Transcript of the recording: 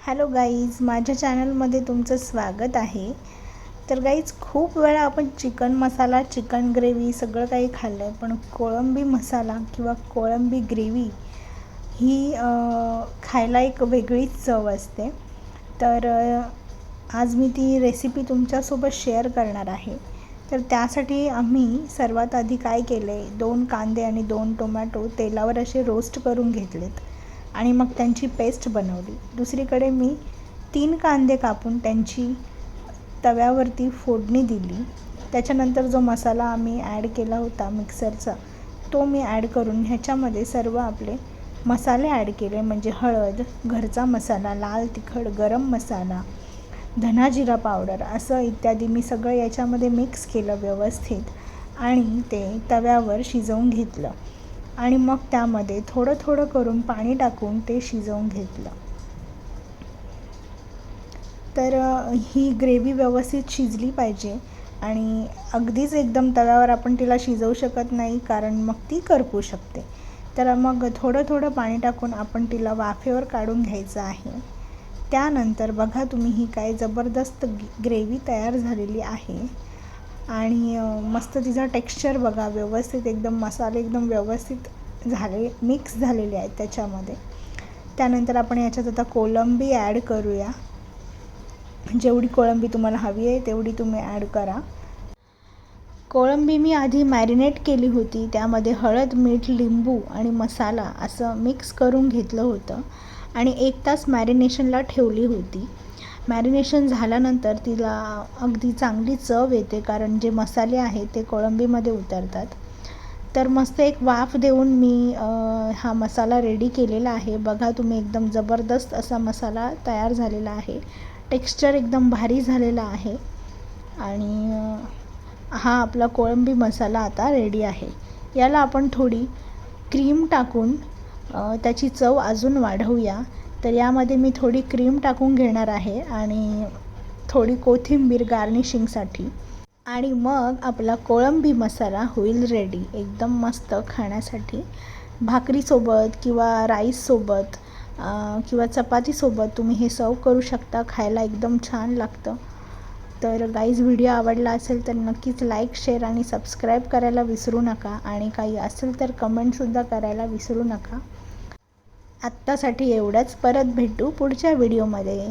Hello guys माझ्या चॅनलमध्ये तुमचं स्वागत आहे. तर गाईज खूप वेळा आपण चिकन मसाला चिकन ग्रेव्ही सगळं काही खाल्लं आहे पण कोळंबी मसाला किंवा कोळंबी ग्रेव्ही ही खायला एक वेगळीच चव असते. तर आज मी ती रेसिपी तुमच्यासोबत शेअर करणार आहे. तर त्यासाठी आम्ही सर्वात आधी काय केले दोन कांदे आणि दोन टोमॅटो तेलावर असे रोस्ट करून घेतलेत. आणि मग त्यांची पेस्ट बनवली. दुसरीकडे मी तीन कांदे कापून त्यांची तव्यावरती फोडणी दिली. त्याच्यानंतर जो मसाला आम्ही ॲड केला होता मिक्सरचा तो मी ॲड करून ह्याच्यामध्ये सर्व आपले मसाले ॲड केले. म्हणजे हळद घरचा मसाला लाल तिखट गरम मसाला धना जिरा पावडर असं इत्यादी मी सगळं याच्यामध्ये मिक्स केलं व्यवस्थित आणि ते तव्यावर शिजवून घेतलं. आणि मग त्यामध्ये थोडं थोडं करून पाणी टाकून ते शिजवून घेतलं. तर ही ग्रेव्ही व्यवस्थित शिजली पाहिजे आणि अगदीच एकदम तव्यावर आपण तिला शिजवू शकत नाही कारण मग ती करपू शकते. तर मग थोडं थोडं पाणी टाकून आपण तिला वाफेवर काढून घ्यायचं आहे. त्यानंतर बघा तुम्ही ही काय जबरदस्त ग्रेव्ही तयार झालेली आहे. आणि मस्त तिचा टेक्स्चर बघा व्यवस्थित एकदम मसाले एकदम व्यवस्थित झाले मिक्स झालेले आहेत त्याच्यामध्ये. त्यानंतर आपण याच्यात आता कोलंबी ॲड करूया. जेवढी कोळंबी तुम्हाला हवी आहे तेवढी तुम्ही ॲड करा. कोळंबी मी आधी मॅरिनेट केली होती त्यामध्ये हळद मीठ लिंबू आणि मसाला असं मिक्स करून घेतलं होतं आणि एक तास मॅरिनेशनला ठेवली होती. मॅरिनेशन झाल्यानंतर तिला अगदी चांगली चव येते कारण जे मसाले आहेत ते कोळंबीमध्ये उतरतात. तर मस्त एक वाफ देऊन मी हा मसाला रेडी केलेला आहे. बघा तुम्ही एकदम जबरदस्त असा मसाला तयार झालेला आहे. टेक्स्चर एकदम भारी झालेला आहे. आणि हा आपला कोळंबी मसाला आता रेडी आहे. याला आपण थोडी क्रीम टाकून त्याची चव अजून वाढवूया. तर यामध्ये मी थोडी क्रीम टाकून घेणार आहे आणि थोडी कोथिंबीर गार्निशिंगसाठी आणि मग आपला कोळंबी मसाला होईल रेडी एकदम मस्त खाण्यासाठी. भाकरीसोबत किंवा राईससोबत किंवा चपातीसोबत तुम्ही हे सर्व करू शकता. खायला एकदम छान लागतं. तर गाईज व्हिडिओ आवडला असेल तर नक्कीच लाईक शेअर आणि सबस्क्राईब करायला विसरू नका. आणि काही असेल तर कमेंटसुद्धा करायला विसरू नका. आत्तासाठी एवढंच. परत भेटू पुढच्या व्हिडिओमध्ये